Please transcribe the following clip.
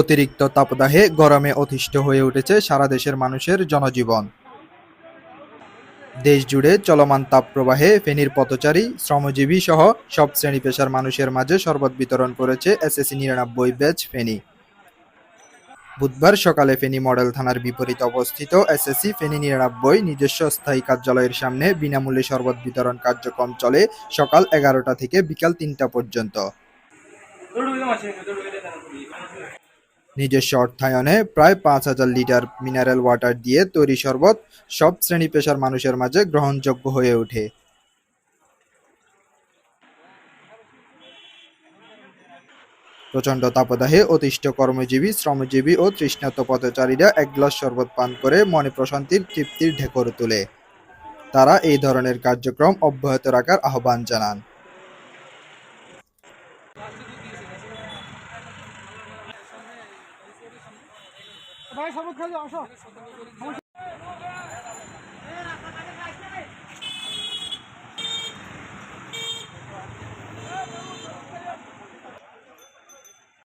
অতিরিক্ত তাপদাহে গরমে অতিষ্ঠ হয়ে উঠেছে সারা দেশের মানুষের জনজীবন। দেশ জুড়ে চলমান তাপপ্রবাহে ফেনীর পথচারী, শ্রমজীবী সহ সব শ্রেণি পেশার মানুষের মাঝে শরবত বিতরণ করেছে এসএসসি নিরানব্বই ব্যাচ ফেনী। বুধবার সকালে ফেনী মডেল থানার বিপরীতে অবস্থিত এসএসসি ফেনী নিরানব্বই নিজস্ব স্থায়ী কার্যালয়ের সামনে বিনামূল্যে শরবত বিতরণ কার্যক্রম চলে সকাল এগারোটা থেকে বিকাল তিনটা পর্যন্ত। নিজস্ব অর্থায়নে প্রায় পাঁচ হাজার লিটার মিনারেল ওয়াটার দিয়ে তৈরি শরবত সব শ্রেণি পেশার মানুষের মাঝে গ্রহণযোগ্য হয়ে ওঠে। প্রচণ্ড তাপদাহে অতিষ্ঠ কর্মজীবী, শ্রমজীবী ও তৃষ্ণাত পথচারীরা এক গ্লাস শরবত পান করে মনে প্রশান্তির তৃপ্তির ঢেকর তোলে। তারা এই ধরনের কার্যক্রম অব্যাহত রাখার আহ্বান জানান। সবুজ খালি আসো।